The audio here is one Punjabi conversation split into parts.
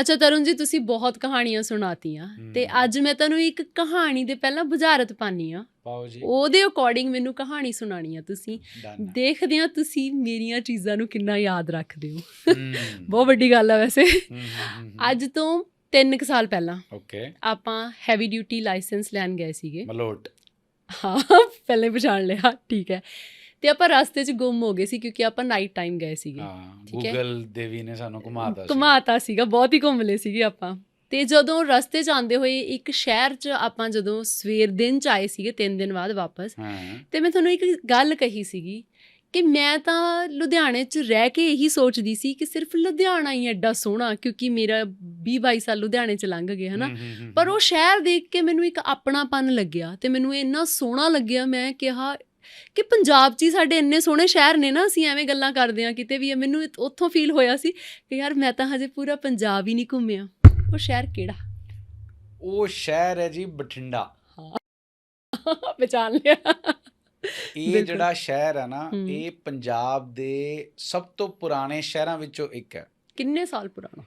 ਅੱਛਾ ਤਰੁਣ ਜੀ ਤੁਸੀਂ ਬਹੁਤ ਕਹਾਣੀਆਂ ਸੁਣਾਤੀਆਂ ਤੇ। ਅੱਜ ਮੈਂ ਤੁਹਾਨੂੰ ਇੱਕ ਕਹਾਣੀ ਦੇ ਪਹਿਲਾਂ ਬੁਝਾਰਤ ਪਾਨੀ ਆ। ਪਾਓ ਜੀ। ਉਹਦੇ ਅਕੋਰਡਿੰਗ ਮੈਨੂੰ ਕਹਾਣੀ ਸੁਣਾਣੀ ਆ ਤੁਸੀਂ। ਦੇਖਦੇ ਆ ਤੁਸੀਂ ਮੇਰੀਆਂ ਚੀਜ਼ਾਂ ਨੂੰ ਕਿੰਨਾ ਯਾਦ ਰੱਖਦੇ ਹੋ। ਬਹੁਤ ਵੱਡੀ ਗੱਲ ਆ ਵੈਸੇ। ਅੱਜ ਤੋਂ 3 ਸਾਲ ਪਹਿਲਾਂ ਓਕੇ। ਆਪਾਂ ਹੈਵੀ ਡਿਊਟੀ ਲਾਇਸੈਂਸ ਲੈਣ ਗਏ ਸੀਗੇ। ਮਲੋਟ। ਹਾਂ ਪਹਿਲੇ ਪਛਾਣ ਲਿਆ ਠੀਕ ਹੈ। ਤੇ ਆਪਾਂ ਰਸਤੇ 'ਚ ਗੁੰਮ ਹੋ ਗਏ ਸੀ ਕਿਉਂਕਿ ਆਪਾਂ ਨਾਈਟ ਟਾਈਮ ਗਏ ਸੀਗੇ। ਹਾਂ ਠੀਕ ਹੈ। ਗੂਗਲ ਦੇਵੀ ਨੇ ਸਾਨੂੰ ਘੁਮਾਤਾ ਸੀ। ਘੁਮਾਤਾ ਸੀਗਾ ਬਹੁਤ ਹੀ ਘੁੰਮ ਲਏ ਸੀਗੇ ਆਪਾਂ। ਤੇ ਜਦੋਂ ਰਸਤੇ 'ਚ ਹੋਏ ਇੱਕ ਸ਼ਹਿਰ 'ਚ ਆਪਾਂ ਜਦੋਂ ਸਵੇਰ ਦਿਨ 'ਚ ਆਏ ਸੀਗੇ 3 ਦਿਨ ਬਾਅਦ ਵਾਪਸ ਤੇ ਮੈਂ ਤੁਹਾਨੂੰ ਇੱਕ ਗੱਲ ਕਹੀ ਸੀਗੀ ਕਿ ਮੈਂ ਤਾਂ ਲੁਧਿਆਣੇ 'ਚ ਰਹਿ ਕੇ ਇਹੀ ਸੋਚਦੀ ਸੀ ਕਿ ਸਿਰਫ ਲੁਧਿਆਣਾ ਹੀ ਐਡਾ ਸੋਹਣਾ ਕਿਉਂਕਿ ਮੇਰਾ 20 22 ਸਾਲ ਲੁਧਿਆਣੇ 'ਚ ਲੰਘ ਗਏ ਹਨਾ? ਪਰ ਉਹ ਸ਼ਹਿਰ ਦੇਖ ਕੇ ਮੈਨੂੰ ਇੱਕ ਆਪਣਾਪਨ ਲੱਗਿਆ ਤੇ ਮੈਨੂੰ ਇੰਨਾ ਸੋਹਣਾ ਲੱਗਿਆ ਮੈਂ ਕਿਹਾ ਕਿ ਪੰਜਾਬ 'ਚ ਹੀ ਸਾਡੇ ਇੰਨੇ ਸੋਹਣੇ ਸ਼ਹਿਰ ਨੇ ਨਾ ਅਸੀਂ ਐਵੇਂ ਗੱਲਾਂ ਕਰਦੇ ਆ ਕਿਤੇ ਵੀ ਮੈਨੂੰ ਉੱਥੋਂ ਫੀਲ ਹੋਇਆ ਸੀ ਕਿ ਯਾਰ ਮੈਂ ਤਾਂ ਹਜੇ ਪੂਰਾ ਪੰਜਾਬ ਹੀ ਨਹੀਂ ਘੁੰਮਿਆ। ਉਹ ਸ਼ਹਿਰ ਕਿਹੜਾ? ਉਹ ਸ਼ਹਿਰ ਹੈ ਜੀ ਬਠਿੰਡਾ। ਪਛਾਣ ਲਿਆ। ਇਹ। ਜਿਹੜਾ ਸ਼ਹਿਰ ਹੈ ਨਾ। ਇਹ ਪੰਜਾਬ ਦੇ ਸਭ ਤੋਂ ਪੁਰਾਣੇ ਸ਼ਹਿਰਾਂ ਵਿੱਚੋਂ ਇੱਕ ਹੈ। ਕਿੰਨੇ ਸਾਲ ਪੁਰਾਣਾ?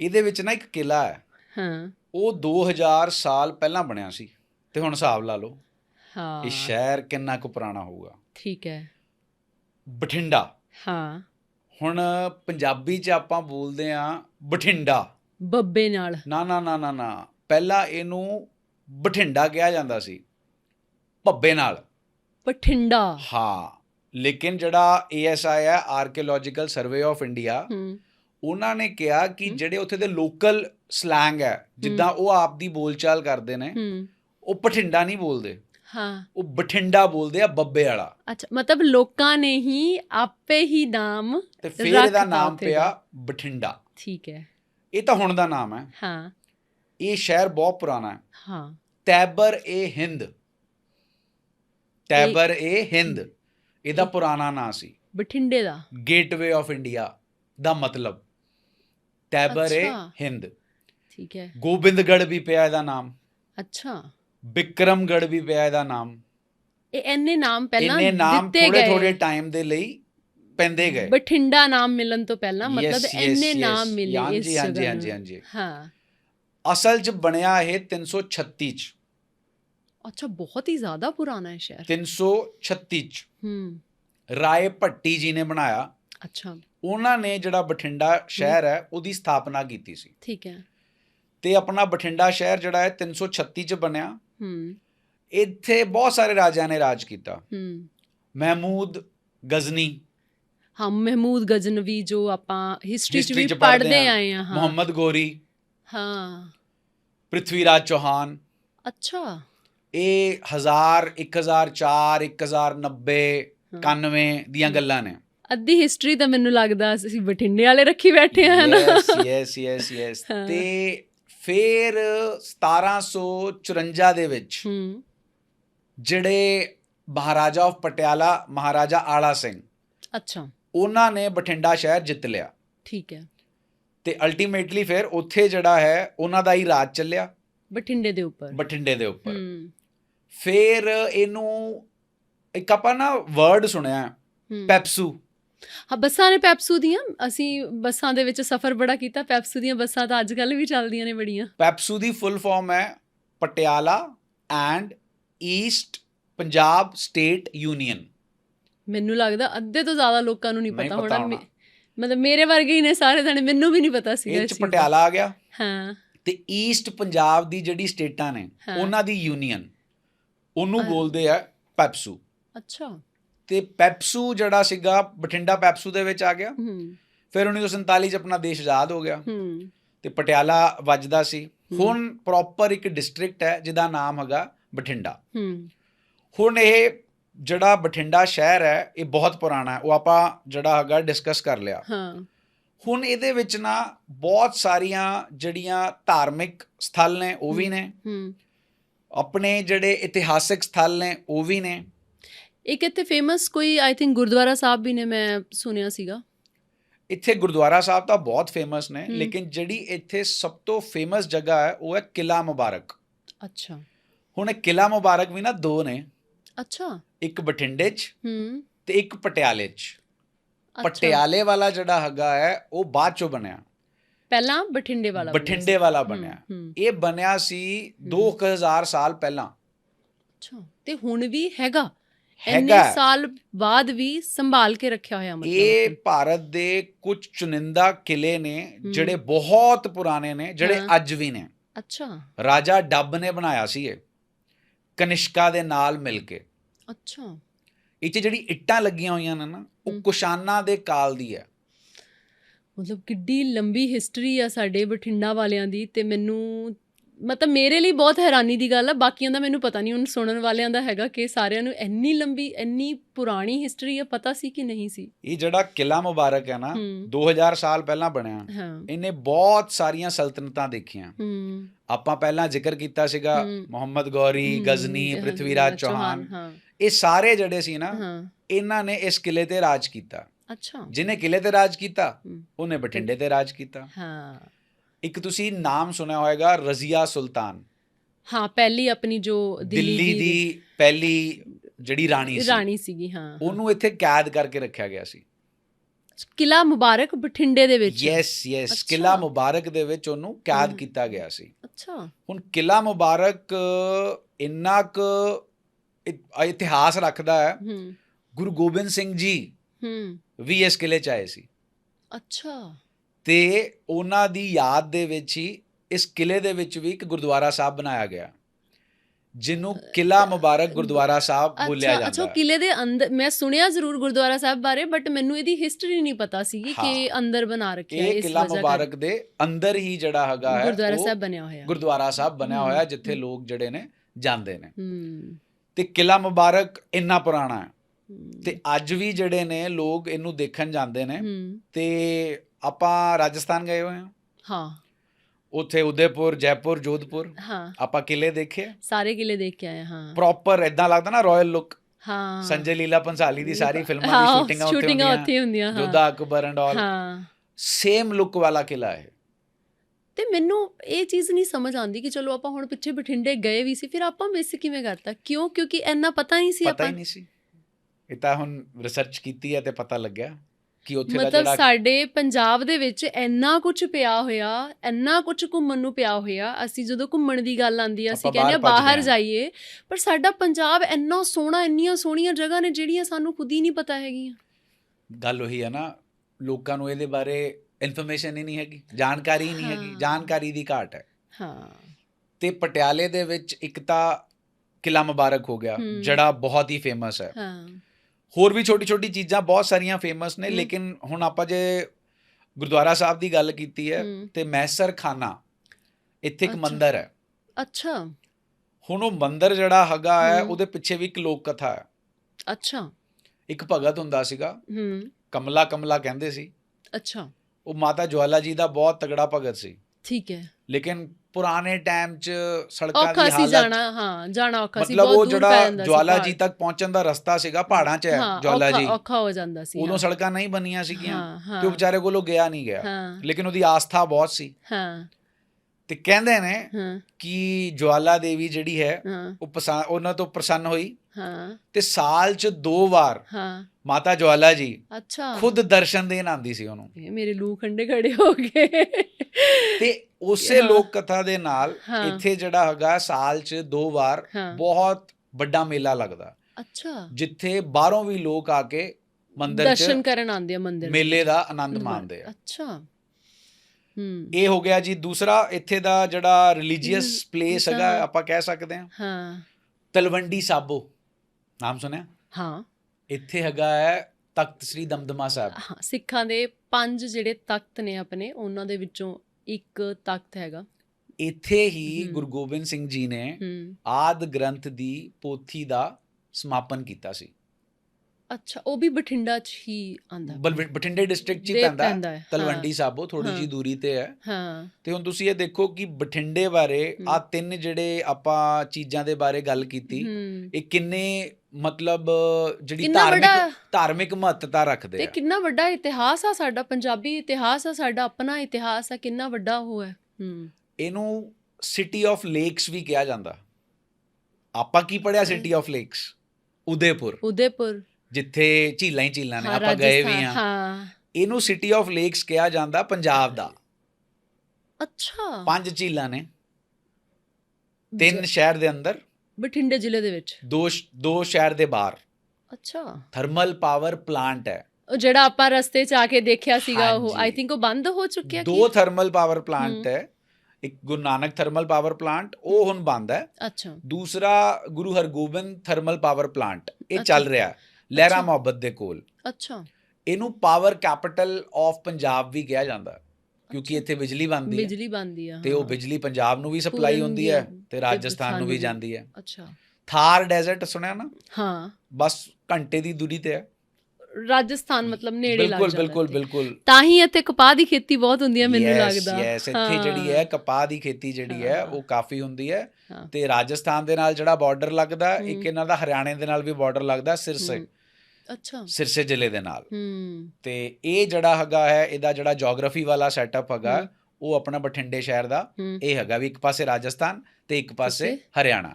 ਇਹਦੇ ਵਿੱਚ ਨਾ ਇੱਕ ਕਿਲਾ ਹੈ। ਹਾਂ। ਉਹ 2000 ਸਾਲ ਪਹਿਲਾਂ ਬਣਿਆ ਸੀ। ਤੇ ਹੁਣ ਹਿਸਾਬ ਲਾ ਲਓ। ਹਾਂ। ਇਹ ਸ਼ਹਿਰ ਕਿੰਨਾ ਕੁ ਪੁਰਾਣਾ ਹੋਊਗਾ? ਠੀਕ ਹੈ। ਬਠਿੰਡਾ। ਹਾਂ। ਹੁਣ ਪੰਜਾਬੀ 'ਚ ਆਪਾਂ ਬੋਲਦੇ ਆ ਬਠਿੰਡਾ। ਬੱਬੇ ਨਾਲ। ਨਾ ਨਾ ਨਾ ਨਾ ਨਾ। ਪਹਿਲਾਂ ਇਹਨੂੰ ਬਠਿੰਡਾ ਕਿਹਾ ਜਾਂਦਾ ਸੀ। ਭੱਬੇ ਨਾਲ। ਬਠਿੰਡਾ। ਹਾਂ। ਲੇਕਿਨ ਜਿਹੜਾ ਏਐਸਆਈ ਹੈ ਆਰਕੀਓਲੋਜੀਕਲ ਸਰਵੇ ਆਫ ਇੰਡੀਆ ਹੂੰ। ਉਹਨਾਂ ਨੇ ਕਿਹਾ ਕਿ। ਜਿਹੜੇ ਉੱਥੇ ਦੇ ਲੋਕਲ ਸਲੈਂਗ ਹੈ ਜਿੱਦਾਂ ਉਹ ਆਪ ਦੀ ਬੋਲਚਾਲ ਕਰਦੇ ਨੇ ਹੂੰ। ਉਹ ਬਠਿੰਡਾ ਨਹੀਂ ਬੋਲਦੇ। ਹਾਂ। ਉਹ ਬਠਿੰਡਾ ਬੋਲਦੇ ਆ ਬੱਬੇ ਵਾਲਾ। ਅੱਛਾ ਮਤਲਬ ਲੋਕਾਂ ਨੇ ਹੀ ਆਪੇ ਹੀ ਨਾਮ ਤੇ ਫਿਰ ਇਹਦਾ ਨਾਮ ਪਿਆ। ਬਠਿੰਡਾ। ਠੀਕ ਹੈ। ਇਹ ਤਾਂ ਹੁਣ ਦਾ ਨਾਮ ਹੈ। ਹਾਂ। ਇਹ ਸ਼ਹਿਰ ਬਹੁਤ ਪੁਰਾਣਾ ਹੈ। ਹਾਂ। ਤੈਬਰ ਏ ਹਿੰਦ। ਤੈਬਰ ਏ ਹਿੰਦ। ਇਹਦਾ ਪੁਰਾਣਾ ਨਾਂ ਸੀ। ਬਠਿੰਡੇ ਦਾ। ਗੇਟਵੇ ਆਫ ਇੰਡੀਆ ਦਾ ਮਤਲਬ। ਤੈਬਰ ਏ। ਹਿੰਦ। ਠੀਕ ਹੈ। ਗੋਬਿੰਦਗੜ ਵੀ ਪਿਆ ਇਹਦਾ ਨਾਮ। ਅੱਛਾ। ਬਿਕਰਮਗੜ ਵੀ ਪਿਆ ਇਹਦਾ ਨਾਮ। ਇਹ ਇੰਨੇ ਨਾਮ ਪਹਿਲਾਂ ਇੰਨੇ ਨਾਮ ਦਿੱਤੇ ਥੋੜੇ ਗਏ। ਥੋੜੇ ਟਾਈਮ ਦੇ ਲਈ ਪੈਂਦੇ ਗਏ। ਬਠਿੰਡਾ ਨਾਮ ਮਿਲਣ ਤੋਂ ਪਹਿਲਾਂ ਮਤਲਬ yes. ਨਾਮ ਮਿਲੇ ਹਾਂਜੀ, ਇਸ ਹਾਂਜੀ, ਹਾਂਜੀ, ਨੂੰ। ਹਾਂਜੀ। ਹਾਂ। ਅਸਲ 'ਚ ਬਣਿਆ ਇਹ 336 'ਚ। ਅੱਛਾ ਬਹੁਤ ਹੀ ਜ਼ਿਆਦਾ ਪੁਰਾਣਾ ਹੈ ਸ਼ਹਿਰ। 336 'ਚ। ਹੂੰ। ਰਾਏ ਭੱਟੀ ਜੀ ਨੇ ਬਣਾਇਆ। ਅੱਛਾ। ਉਹਨਾਂ ਨੇ ਜਿਹੜਾ ਬਠਿੰਡਾ ਸ਼ਹਿਰ ਹੈ ਉਹਦੀ ਸਥਾਪਨਾ ਕੀਤੀ ਸੀ। ਠੀਕ ਹੈ। ਤੇ ਆਪਣਾ ਬਠਿੰਡਾ ਸ਼ਹਿਰ ਜਿਹੜਾ ਹੈ 336 'ਚ ਬਣਿਆ। ਹੂੰ। ਇੱਥੇ ਬਹੁਤ ਸਾਰੇ ਰਾਜਿਆਂ ਨੇ ਰਾਜ ਕੀਤਾ। ਹੂੰ। ਮਹਿਮੂਦ ਗਜ਼ਨੀ। ਹਾਂ ਮਹਿਮੂਦ ਗਜਨਵੀ ਜੋ ਆਪਾਂ ਹਿਸਟਰੀ ਚ ਵੀ ਪੜ੍ਹਦੇ। ਆਏ ਹਾਂ। ਹਾਂ। ਮੁਹੰਮਦ ਗੋਰੀ। ਹਾਂ। ਪ੍ਰਿਥਵੀਰਾਜ ਚੌਹਾਨ। ਅੱਛਾ। ਇਹ 1000 1004 1090 91 ਦੀਆਂ ਗੱਲਾਂ ਨੇ। ਅੱਧੀ ਹਿਸਟਰੀ ਤਾਂ ਮੈਨੂੰ ਲੱਗਦਾ ਅਸੀਂ ਬਠਿੰਡੇ ਵਾਲੇ ਰੱਖੀ ਬੈਠੇ ਆ ਨਾ? Yes yes yes. ਤੇ ਫਿਰ 1754 ਦੇ ਵਿੱਚ ਹੂੰ। ਜਿਹੜੇ ਮਹਾਰਾਜਾ ਆਫ ਪਟਿਆਲਾ ਮਹਾਰਾਜਾ ਆਲਾ ਸਿੰਘ ਅੱਛਾ। ਉਹਨਾਂ ਨੇ ਬਠਿੰਡਾ ਸ਼ਹਿਰ ਜਿੱਤ ਲਿਆ। ਠੀਕ ਹੈ। ਤੇ ਅਲਟੀਮੇਟਲੀ ਫਿਰ ਉੱਥੇ ਜਿਹੜਾ ਹੈ ਉਹਨਾਂ ਦਾ ਹੀ ਰਾਜ ਚੱਲਿਆ। ਬਠਿੰਡੇ ਦੇ ਉੱਪਰ। ਬਠਿੰਡੇ ਦੇ ਉੱਪਰ। ਹੂੰ। ਫਿਰ ਇਹਨੂੰ ਇੱਕ ਆਪਾਂ ਨਾ ਵਰਡ ਸੁਣਿਆ। ਪੈਪਸੂ। ਹਾਂ ਬੱਸਾਂ ਨੇ ਪੈਪਸੂ ਦੀਆਂ ਅਸੀਂ ਬੱਸਾਂ ਦੇ ਵਿੱਚ ਸਫ਼ਰ ਬੜਾ ਕੀਤਾ ਪੈਪਸੂ ਦੀਆਂ ਬੱਸਾਂ ਤਾਂ ਅੱਜ ਕੱਲ੍ਹ ਵੀ ਚੱਲਦੀਆਂ ਨੇ ਬੜੀਆਂ। ਪੈਪਸੂ ਦੀ ਫੁੱਲ ਫਾਰਮ ਹੈ Patiala and East Punjab State Union ਮੈਨੂੰ ਲੱਗਦਾ ਅੱਧੇ ਤੋਂ ਜ਼ਿਆਦਾ ਲੋਕਾਂ ਨੂੰ ਨਹੀਂ ਪਤਾ ਹੋਣਾ। ਮਤਲਬ ਮੇਰੇ ਵਰਗੇ ਹੀ ਨੇ ਸਾਰੇ ਜਣੇ ਮੈਨੂੰ ਵੀ ਨਹੀਂ ਪਤਾ ਸੀਗਾ ਇਹ ਚ। ਪਟਿਆਲਾ ਆ ਗਿਆ। ਹਾਂ। ਤੇ ਈਸਟ ਪੰਜਾਬ ਦੀ ਜਿਹੜੀ ਸਟੇਟਾਂ ਨੇ। ਉਹਨਾਂ ਦੀ ਯੂਨੀਅਨ ਉਹਨੂੰ। ਬੋਲਦੇ ਆ ਪੈਪਸੂ। ਅੱਛਾ। ਤੇ ਪੈਪਸੂ ਜਿਹੜਾ ਸੀਗਾ ਬਠਿੰਡਾ ਪੈਪਸੂ ਦੇ ਵਿੱਚ ਆ ਗਿਆ। ਹੂੰ। ਫਿਰ 1947 ਚ ਆਪਣਾ ਦੇਸ਼ ਆਜ਼ਾਦ ਹੋ ਗਿਆ। ਹੂੰ। ਤੇ ਪਟਿਆਲਾ ਵੱਜਦਾ ਸੀ। ਹੁਣ ਪ੍ਰੋਪਰ ਇੱਕ ਡਿਸਟ੍ਰਿਕਟ ਹੈ ਜਿਹਦਾ ਨਾਮ ਹੈਗਾ ਬਠਿੰਡਾ। ਹੂੰ। ਹੁਣ ਇਹ ਜਿਹੜਾ ਬਠਿੰਡਾ ਸ਼ਹਿਰ ਹੈ ਇਹ ਬਹੁਤ ਪੁਰਾਣਾ ਹੈ। ਉਹ ਆਪਾਂ ਜਿਹੜਾ ਹੈਗਾ ਡਿਸਕਸ ਕਰ ਲਿਆ। ਹਾਂ। ਹੁਣ ਇਹਦੇ ਵਿੱਚ ਨਾ ਬਹੁਤ ਸਾਰੀਆਂ ਜਿਹੜੀਆਂ ਧਾਰਮਿਕ ਸਥਲ ਨੇ ਉਹ ਵੀ ਨੇ। ਹੂੰ। ਆਪਣੇ ਜਿਹੜੇ ਇਤਿਹਾਸਿਕ ਸਥਲ ਨੇ ਉਹ ਵੀ ਨੇ। ਇੱਕ ਇੱਥੇ ਫੇਮਸ ਕੋਈ ਆਈ ਥਿੰਕ ਗੁਰਦੁਆਰਾ ਸਾਹਿਬ ਵੀ ਨੇ ਮੈਂ ਸੁਣਿਆ ਸੀਗਾ। ਇੱਥੇ ਗੁਰਦੁਆਰਾ ਸਾਹਿਬ ਤਾਂ ਬਹੁਤ ਫੇਮਸ ਨੇ। ਲੇਕਿਨ ਜਿਹੜੀ ਇੱਥੇ ਸਭ ਤੋਂ ਫੇਮਸ ਜਗ੍ਹਾ ਹੈ ਉਹ ਹੈ ਕਿਲਾ ਮੁਬਾਰਕ। ਅੱਛਾ। ਹੁਣ ਇਹ ਕਿਲਾ ਮੁਬਾਰਕ ਵੀ ਨਾ ਦੋ ਨੇ। ਅੱਛਾ। ਇੱਕ ਬਠਿੰਡੇ 'ਚ ਹੂੰ। ਤੇ ਇੱਕ ਪਟਿਆਲੇ 'ਚ। ਪਟਿਆਲੇ ਵਾਲਾ ਜਿਹੜਾ ਹੈਗਾ ਹੈ ਉਹ ਬਾਅਦ ਚੋਂ ਬਣਿਆ। ਪਹਿਲਾਂ ਬਠਿੰਡੇ ਵਾਲਾ ਬਠਿੰਡੇ। ਵਾਲਾ ਬਣਿਆ। ਇਹ ਬਣਿਆ ਸੀ 2000 ਸਾਲ ਪਹਿਲਾਂ। ਅੱਛਾ। ਤੇ ਹੁਣ ਵੀ ਹੈਗਾ? ਇੰਨੇ ਹੈਗਾ ਸਾਲ ਬਾਅਦ ਵੀ ਸੰਭਾਲ ਕੇ ਰੱਖਿਆ ਹੋਇਆ ਮਤਲਬ ਇਹ। ਭਾਰਤ ਦੇ ਕੁਝ ਚੁਣਿੰਦਾ ਕਿਲੇ ਨੇ। ਜਿਹੜੇ ਬਹੁਤ ਪੁਰਾਣੇ ਨੇ ਜਿਹੜੇ ਹਾਂ। ਅੱਜ ਵੀ ਨੇ ਅੱਛਾ ਰਾਜਾ ਡੱਬ ਨੇ ਬਣਾਇਆ ਸੀ ਇਹ ਕਨਿਸ਼ਕਾ ਦੇ ਨਾਲ ਮਿਲ ਕੇ ਅੱਛਾ ਇਹ 'ਚ ਜਿਹੜੀ ਇੱਟਾਂ ਲੱਗੀਆਂ ਹੋਈਆਂ ਨੇ ਨਾ ਉਹ। ਕੁਸ਼ਾਨਾ ਦੇ ਕਾਲ ਦੀ ਹੈ ਮਤਲਬ ਕਿੱਡੀ ਲੰਬੀ ਹਿਸਟਰੀ ਆ ਸਾਡੇ ਬਠਿੰਡਾ ਵਾਲਿਆਂ ਦੀ ਤੇ ਮੈਨੂੰ ਮਤਲਬ ਮੇਰੇ ਲਈ ਬਹੁਤ ਹੈਰਾਨੀ ਦੀ ਗੱਲ ਆ ਬਾਕੀਆਂ ਦਾ ਮੈਨੂੰ ਪਤਾ ਨਹੀਂ ਹੁਣ ਸੁਣਨ ਵਾਲਿਆਂ ਦਾ ਹੈਗਾ ਕਿ ਸਾਰਿਆਂ ਨੂੰ ਇੰਨੀ ਲੰਬੀ ਇੰਨੀ ਪੁਰਾਣੀ ਹਿਸਟਰੀ ਆ ਪਤਾ ਸੀ ਕਿ ਨਹੀਂ ਸੀ? ਇਹ ਜਿਹੜਾ ਕਿਲਾ ਮੁਬਾਰਕ ਹੈ ਨਾ ਹੂੰ। 2000 ਸਾਲ ਪਹਿਲਾਂ ਬਣਿਆ। ਇਹਨੇ ਬਹੁਤ ਸਾਰੀਆਂ ਸਲਤਨਤਾਂ ਦੇਖੀਆਂ। ਆਪਾਂ ਪਹਿਲਾਂ ਜ਼ਿਕਰ ਕੀਤਾ ਸੀਗਾ। ਮੁਹੰਮਦ ਗੌਰੀ ਗਜ਼ਨੀ ਪ੍ਰਿਥਵੀਰਾਜ ਚੌਹਾਨ ਇਹ ਸਾਰੇ ਜਿਹੜੇ ਸੀ ਨਾ ਇਹਨਾਂ ਨੇ ਇਸ ਕਿਲੇ ਤੇ ਰਾਜ ਕੀਤਾ। ਅੱਛਾ। ਜਿਹਨੇ ਕਿਲੇ ਤੇ ਰਾਜ ਕੀਤਾ। ਉਹਨੇ ਬਠਿੰਡੇ ਤੇ ਰਾਜ ਕੀਤਾ। ਹਾਂ। ਇੱਕ ਤੁਸੀਂ ਨਾਮ ਸੁਣਿਆ ਹੋਵੇਗਾ ਰਜ਼ੀਆ ਸੁਲਤਾਨ। ਹਾਂ ਪਹਿਲੀ ਆਪਣੀ ਜੋ ਦਿੱਲੀ ਦੀ ਪਹਿਲੀ ਜਿਹੜੀ ਰਾਣੀ ਸੀ। ਰਾਣੀ ਸੀਗੀ ਹਾਂ। ਉਹਨੂੰ ਇੱਥੇ ਕੈਦ ਕਰਕੇ ਰੱਖਿਆ ਗਿਆ ਸੀ। ਕਿਲਾ ਮੁਬਾਰਕ ਬਠਿੰਡੇ ਦੇ ਵਿੱਚ। Yes yes. ਕਿਲਾ ਮੁਬਾਰਕ ਦੇ ਵਿੱਚ ਉਹਨੂੰ ਕੈਦ। ਕੀਤਾ ਗਿਆ ਸੀ। ਅੱਛਾ। ਹੁਣ ਕਿਲਾ ਮੁਬਾਰਕ ਇੰਨਾ ਕੁ ਇਤਿਹਾਸ ਰੱਖਦਾ ਹੈ। ਹੂੰ। ਗੁਰੂ ਗੋਬਿੰਦ ਸਿੰਘ ਜੀ ਹੂੰ। ਵੀ ਇਸ ਕਿਲੇ ਚ ਆਏ ਸੀ। ਅੱਛਾ। ਤੇ ਉਹਨਾਂ ਦੀ ਯਾਦ ਦੇ ਵਿੱਚ ਹੀ ਇਸ ਕਿਲੇ ਦੇ ਵਿੱਚ ਵੀ ਇੱਕ ਗੁਰਦੁਆਰਾ ਸਾਹਿਬ ਬਣਾਇਆ ਗਿਆ। ਜਿਹਨੂੰ ਕਿਲਾ ਮੁਬਾਰਕ ਗੁਰਦੁਆਰਾ ਸਾਹਿਬ ਬੋਲਿਆ ਅੱਛਾ ਅੱਛਾ ਜਾਂਦਾ ਹੈ। ਕਿਲੇ ਦੇ ਅੰਦਰ ਮੈਂ ਸੁਣਿਆ ਜ਼ਰੂਰ ਗੁਰਦੁਆਰਾ ਸਾਹਿਬ ਬਾਰੇ ਬਟ ਮੈਨੂੰ ਇਹਦੀ ਹਿਸਟਰੀ ਨਹੀਂ ਪਤਾ ਸੀਗੀ ਕਿ। ਅੰਦਰ ਬਣਾ ਰੱਖਿਆ ਇਸ ਕਿਲਾ ਵਜ੍ਹਾ ਮੁਬਾਰਕ ਦੇ ਅੰਦਰ ਹੀ ਜਿਹੜਾ ਹੈਗਾ ਹੈ ਗੁਰਦੁਆਰਾ ਸਾਹਿਬ ਬਣਿਆ ਹੋਇਆ ਗੁਰਦੁਆਰਾ ਸਾਹਿਬ ਬਣਿਆ ਹੋਇਆ ਜਿੱਥੇ। ਲੋਕ ਜਿਹੜੇ ਨੇ ਜਾਂਦੇ ਨੇ। ਤੇ ਕਿਲਾ ਮੁਬਾਰਕ ਇੰਨਾ ਪੁਰਾਣਾ ਹੈ। ਤੇ ਅੱਜ ਵੀ ਜਿਹੜੇ ਨੇ ਲੋਕ ਇਹਨੂੰ ਦੇਖਣ ਜਾਂਦੇ ਨੇ ਤੇ ਆਪਾਂ ਰਾਜਸਥਾਨ ਗਏ ਹੋਏ ਹਾਂ। ਹਾਂ। ਉੱਥੇ ਉਦੈਪੁਰ ਜੈਪੁਰ ਜੋਧਪੁਰ। ਹਾਂ। ਆਪਾਂ ਕਿਲੇ ਦੇਖੇ। ਸਾਰੇ ਕਿਲੇ ਦੇਖ ਕੇ ਆਏ ਹਾਂ। ਪ੍ਰੋਪਰ ਇਦਾਂ ਲੱਗਦਾ ਨਾ ਰਾਇਲ ਲੁੱਕ ਹਾਂ। ਸੰਜੇ ਲੀਲਾ ਪੰਸਾਲੀ ਦੀ ਸਾਰੀ ਫਿਲਮਾਂ ਦੀ ਸ਼ੂਟਿੰਗਾਂ ਉੱਥੇ ਸ਼ੂਟਿੰਗਾਂ ਹੁੰਦੀਆਂ। ਉੱਥੇ ਹੁੰਦੀਆਂ ਹਾਂ। ਜੋਧਾ ਅਕਬਰ ਐਂਡ ਆਲ ਹਾਂ। ਸੇਮ ਲੁੱਕ ਵਾਲਾ ਕਿਲਾ ਹੈ ਤੇ ਮੈਨੂੰ ਇਹ ਚੀਜ਼ ਨਹੀਂ ਸਮਝ ਆਉਂਦੀ ਕਿ ਚਲੋ ਆਪਾਂ ਹੁਣ ਪਿੱਛੇ ਬਠਿੰਡੇ ਗਏ ਵੀ ਸੀ ਫਿਰ ਆਪਾਂ ਮਿਸ ਕਿਵੇਂ ਕਰਤਾ? ਕਿਉਂ? ਕਿਉਂਕਿ ਇੰਨਾ ਪਤਾ ਨਹੀਂ ਸੀ ਪਤਾ ਆਪਾਂ। ਹੀ ਨਹੀਂ ਸੀ। ਇਹ ਤਾਂ ਹੁਣ ਰਿਸਰਚ ਕੀਤੀ ਹੈ ਤੇ ਪਤਾ ਲੱਗਿਆ। ਕਿ ਉੱਥੇ ਦਾ ਮਤਲਬ ਜਿਹੜਾ ਸਾਡੇ ਪੰਜਾਬ ਦੇ ਵਿੱਚ ਇੰਨਾ ਕੁਝ ਪਿਆ ਹੋਇਆ ਇੰਨਾ ਕੁਝ ਘੁੰਮਣ ਨੂੰ ਪਿਆ ਹੋਇਆ ਅਸੀਂ ਜਦੋਂ ਘੁੰਮਣ ਦੀ ਗੱਲ ਆਉਂਦੀ ਆ ਅਸੀਂ ਆਪਾਂ ਕਹਿੰਦੇ ਆ ਬਾਹਰ। ਜਾਈਏ ਪਰ ਸਾਡਾ ਪੰਜਾਬ ਇੰਨਾ ਸੋਹਣਾ ਇੰਨੀਆਂ ਸੋਹਣੀਆਂ ਜਗ੍ਹਾ ਨੇ ਜਿਹੜੀਆਂ ਸਾਨੂੰ ਖੁਦ ਹੀ ਨਹੀਂ ਪਤਾ ਹੈਗੀਆਂ ਗੱਲ ਉਹੀ ਹੈ ਨਾ ਲੋਕਾਂ ਨੂੰ ਇਹਦੇ ਬਾਰੇ ਇਨਫੋਰਮੇਸ਼ਨ ਹੀ ਨਹੀਂ ਹੈਗੀ ਜਾਣਕਾਰੀ ਹੀ ਨਹੀਂ ਹੈਗੀ ਹਾਂ। ਜਾਣਕਾਰੀ ਦੀ ਘਾਟ ਹੈ ਹਾਂ ਤੇ ਪਟਿਆਲੇ ਦੇ ਵਿੱਚ ਇੱਕ ਤਾਂ ਕਿਲਾ ਮੁਬਾਰਕ ਹੋ ਗਿਆ। ਜਿਹੜਾ ਬਹੁਤ ਹੀ ਫੇਮਸ ਹੈ ਹਾਂ ਹੋਰ ਵੀ ਛੋਟੀ ਛੋਟੀ ਚੀਜ਼ਾਂ ਬਹੁਤ ਸਾਰੀਆਂ ਫੇਮਸ ਨੇ। ਲੇਕਿਨ ਹੁਣ ਆਪਾਂ ਜੇ ਗੁਰਦੁਆਰਾ ਸਾਹਿਬ ਦੀ ਗੱਲ ਕੀਤੀ ਹੈ। ਤੇ ਮੈਸਰ ਖਾਨਾ ਇੱਥੇ ਇੱਕ। ਮੰਦਿਰ ਹੈ। ਅੱਛਾ। ਹੁਣ ਉਹ ਮੰਦਿਰ ਜਿਹੜਾ ਹੈਗਾ ਹੂੰ। ਉਹਦੇ ਪਿੱਛੇ ਵੀ ਇੱਕ ਲੋਕ ਕਥਾ ਹੈ। ਅੱਛਾ। ਇੱਕ ਭਗਤ ਹੁੰਦਾ ਸੀਗਾ ਹੂੰ। ਕਮਲਾ ਕਮਲਾ ਕਹਿੰਦੇ ਸੀ। ਅੱਛਾ। ਉਹ ਮਾਤਾ ਜਵਾਲਾ ਜੀ ਦਾ ਬਹੁਤ ਤਗੜਾ ਭਗਤ ਸੀ। ਠੀਕ ਹੈ। ਲੇਕਿਨ ਪੁਰਾਣੇ ਟਾਈਮ 'ਚ ਸੜਕਾਂ ਔਖਾ ਦੀ ਸੀ ਹਾਲਤ ਜਾਣਾ ਹਾਂ ਜਾਣਾ ਔਖਾ ਸੀ ਮਤਲਬ ਉਹ ਬਹੁਤ ਦੂਰ ਪੈ ਜਿਹੜਾ ਜਾਂਦਾ ਸੀ ਜਵਾਲਾ। ਜੀ ਤੱਕ ਪਹੁੰਚਣ ਦਾ ਰਸਤਾ ਸੀਗਾ ਪਹਾੜਾਂ 'ਚ ਹੈ ਹਾਂ, ਜਵਾਲਾ ਔਖਾ- ਜੀ। ਔਖਾ ਹੋ ਜਾਂਦਾ ਸੀ ਉਦੋਂ ਹਾਂ। ਸੜਕਾਂ ਨਹੀਂ ਬਣੀਆਂ ਸੀਗੀਆਂ ਹਾਂ ਹਾਂ। ਤੇ ਉਹ ਵਿਚਾਰੇ ਕੋਲੋਂ ਗਿਆ ਨਹੀਂ ਗਿਆ। ਹਾਂ। ਲੇਕਿਨ ਉਹਦੀ ਆਸਥਾ ਬਹੁਤ ਸੀ। ਹਾਂ। ਤੇ ਕਹਿੰਦੇ ਨੇ ਹਾਂ। ਕਿ ਜਵਾਲਾ ਦੇਵੀ ਜਿਹੜੀ ਹੈ ਹਾਂ। ਉਹ ਪਸੰ- ਉਹਨਾਂ ਤੋਂ ਪ੍ਰਸੰਨ ਹੋਈ। ਹਾਂ। ਤੇ ਸਾਲ 'ਚ ਦੋ ਵਾਰ ਹਾਂ। ਮਾਤਾ ਜਵਾਲਾ ਜੀ ਅੱਛਾ। ਖੁਦ ਦਰਸ਼ਨ ਦੇਣ ਆਂਦੀ ਸੀ ਉਹਨੂੰ। ਇਹ ਮੇਰੇ ਲੂ ਖੰਡੇ ਖੜੇ ਹੋ ਗਏ। ਤੇ ਉਸੇ। ਲੋਕ ਕਥਾ ਦੇ ਨਾਲ। ਇੱਥੇ ਜਿਹੜਾ ਹੈਗਾ ਸਾਲ 'ਚ ਦੋ ਵਾਰ ਬਹੁਤ ਵੱਡਾ ਮੇਲਾ ਲੱਗਦਾ। ਅੱਛਾ। ਜਿੱਥੇ ਬਾਹਰੋਂ ਵੀ ਲੋਕ ਆ ਕੇ ਮੰਦਿਰ 'ਚ ਦਰਸ਼ਨ ਕਰਨ ਆਉਂਦੇ ਆ ਮੰਦਿਰ ਦੇ। ਮੇਲੇ ਦਾ ਆਨੰਦ ਮਾਣਦੇ ਆ। ਅੱਛਾ। ਹੂੰ ਇਹ ਹੋ ਗਿਆ ਜੀ ਦੂਸਰਾ ਇੱਥੇ ਦਾ ਜਿਹੜਾ ਰਿਲੀਜੀਅਸ ਪਲੇਸ। ਹੈਗਾ ਆਪਾਂ ਕਹਿ ਸਕਦੇ ਹਾਂ। ਹਾਂ। ਤਲਵੰਡੀ ਸਾਬੋ। ਨਾਮ ਸੁਣਿਆ? ਹਾਂ। ਇੱਥੇ ਹੈਗਾ ਹੈ ਤਖਤ ਸ੍ਰੀ ਦਮਦਮਾ ਸਾਹਿਬ। ਹਾਂ ਸਿੱਖਾਂ ਦੇ ਪੰਜ ਜਿਹੜੇ ਤਖਤ ਨੇ ਆਪਣੇ ਉਹਨਾਂ ਦੇ ਵਿੱਚੋਂ ਇੱਕ ਤਖਤ ਹੈਗਾ। ਇੱਥੇ ਹੀ। ਗੁਰੂ ਗੋਬਿੰਦ ਸਿੰਘ ਜੀ ਨੇ ਆਦ ਗ੍ਰੰਥ ਦੀ ਪੋਥੀ ਦਾ ਸਮਾਪਨ ਕੀਤਾ ਸੀ। ਅੱਛਾ ਉਹ ਵੀ ਬਠਿੰਡਾ 'ਚ ਹੀ ਆਂਦਾ ਬਲ- ਬਠਿੰਡੇ ਡਿਸਟ੍ਰਿਕਟ ਚ ਹੀ ਦੇ ਪੈਂਦਾ। ਹੈ। ਪੈਂਦਾ ਹੈ, ਤਲਵੰਡੀ ਸਾਬੋ ਥੋੜੀ ਹਾਂ। ਜੀ ਦੂਰੀ ਤੇ ਹੈ। ਹਾਂ। ਤੇ ਹੁਣ ਤੁਸੀਂ ਇਹ ਦੇਖੋ ਕਿ ਬਠਿੰਡੇ ਬਾਰੇ ਹਮ। ਆ ਤਿੰਨ ਜਿਹੜੇ ਆਪਾਂ ਚੀਜ਼ਾਂ ਦੇ ਬਾਰੇ ਗੱਲ ਕੀਤੀ ਹੂੰ। ਇਹ ਕਿੰਨੇ ਮਤਲਬ ਜਿਹੜੀ ਕਿੰਨਾ ਵੱਡਾ ਧਾਰਮਿਕ ਧਾਰਮਿਕ ਮਹੱਤਤਾ ਰੱਖਦੇ ਤੇ ਆ। ਕਿੰਨਾ ਵੱਡਾ ਇਤਿਹਾਸ ਆ ਸਾਡਾ ਪੰਜਾਬੀ ਇਤਿਹਾਸ ਆ ਸਾਡਾ ਆਪਣਾ ਇਤਿਹਾਸ ਆ ਕਿੰਨਾ ਵੱਡਾ ਉਹ ਹੈ। ਹੂੰ। ਇਹਨੂੰ ਸਿਟੀ ਆਫ ਲੇਕਸ ਵੀ ਕਿਹਾ ਜਾਂਦਾ। ਆਪਾਂ ਕੀ ਪੜਿਆ city of lakes Udaipur. Udaipur. ਜਿੱਥੇ ਝੀਲਾਂ ਹੀ ਝੀਲਾਂ ਨੇ ਹਾਂ ਆਪਾਂ ਗਏ ਵੀ ਰਾਜਸਥਾਨ ਆ ਹਾਂ। ਇਹਨੂੰ ਸਿਟੀ ਆਫ ਲੇਕਸ ਕਿਹਾ ਜਾਂਦਾ ਪੰਜਾਬ ਦਾ। ਅੱਛਾ। ਪੰਜ ਝੀਲਾਂ ਨੇ। ਤਿੰਨ ਸ਼ਹਿਰ ਦੇ ਅੰਦਰ ਬਠਿੰਡੇ ਜ਼ਿਲ੍ਹੇ ਦੇ ਵਿੱਚ। ਦੋ ਸ਼- ਦੋ ਸ਼ਹਿਰ ਦੇ ਬਾਹਰ। ਅੱਛਾ। ਥਰਮਲ ਪਾਵਰ ਪਲਾਂਟ ਹੈ। ਉਹ ਜਿਹੜਾ ਆਪਾਂ ਰਸਤੇ 'ਚ ਆ ਕੇ ਦੇਖਿਆ ਸੀਗਾ ਉਹ ਹਾਂਜੀ। ਆਈ ਥਿੰਕ ਉਹ ਬੰਦ ਹੋ ਚੁੱਕਿਆ ਦੋ ਕੀ? Thermal power plant. ਹੈ। ਇੱਕ Guru Nanak thermal power plant ਉਹ ਹੁਣ ਬੰਦ ਹੈ। ਅੱਛਾ। ਦੂਸਰਾ Guru Hargobind thermal power plant ਇਹ ਅੱਛਾ। ਚੱਲ ਰਿਹਾ ਹੈ, ਲਹਿਰਾ। ਮੁਹੱਬਤ ਦੇ ਕੋਲ ਅੱਛਾ ਇਹਨੂੰ ਪਾਵਰ ਕੈਪੀਟਲ ਆਫ ਪੰਜਾਬ ਵੀ ਕਿਹਾ ਜਾਂਦਾ ਕਿਉਂਕਿ। ਇੱਥੇ ਬਿਜਲੀ ਬਣਦੀ ਹੈ ਬਿਜਲੀ ਬੰਦੀ ਆ ਤੇ ਉਹ। ਬਿਜਲੀ ਪੰਜਾਬ ਨੂੰ ਵੀ ਸਪਲਾਈ ਹੁੰਦੀ ਹੈ ਤੇ ਰਾਜਸਥਾਨ ਨੂੰ ਵੀ। ਜਾਂਦੀ ਹੈ ਅੱਛਾ ਥਾਰ ਡੈਜ਼ਰਟ ਸੁਣਿਆ ਨਾ ਹਾਂ ਬਸ ਘੰਟੇ ਦੀ ਦੂਰੀ ਤੇ ਹੈ ਰਾਜਸਥਾਨ ਮਤਲਬ ਨੇੜੇ ਲੱਗ ਬਿਲਕੁਲ ਜਾਂਦਾ ਬਿਲਕੁਲ ਇੱਥੇ। ਬਿਲਕੁਲ ਤਾਂ ਹੀ ਇੱਥੇ ਕਪਾਹ ਦੀ ਖੇਤੀ ਬਹੁਤ ਹੁੰਦੀ ਹੈ ਮੈਨੂੰ ਲੱਗਦਾ yes, ਇੱਥੇ ਹਾਂ। ਜਿਹੜੀ ਹੈ ਕਪਾਹ ਦੀ ਖੇਤੀ ਜਿਹੜੀ ਹੈ। ਉਹ ਕਾਫੀ ਹੁੰਦੀ ਹੈ। ਤੇ ਰਾਜਸਥਾਨ ਦੇ ਨਾਲ ਜਿਹੜਾ ਬਾਰਡਰ ਲੱਗਦਾ ਇੱਕ। ਇਹਨਾਂ ਦਾ ਹਰਿਆਣੇ ਦੇ ਨਾਲ ਵੀ ਬਾਰਡਰ ਲੱਗਦਾ ਸਿਰਸੇ ਅੱਛਾ। ਸਿਰਸੇ ਜ਼ਿਲ੍ਹੇ ਦੇ ਨਾਲ। ਹੂੰ। ਤੇ ਇਹ ਜਿਹੜਾ ਹੈਗਾ ਹੈ ਇਹਦਾ ਜਿਹੜਾ ਜੀਓਗ੍ਰਾਫੀ ਵਾਲਾ ਸੈਟਅਪ ਹੈਗਾ। ਉਹ ਆਪਣਾ ਬਠਿੰਡੇ ਸ਼ਹਿਰ ਦਾ। ਇਹ ਹੈਗਾ ਵੀ ਇੱਕ ਪਾਸੇ ਰਾਜਸਥਾਨ ਤੇ ਇੱਕ ਪਾਸੇ ਹਰਿਆਣਾ।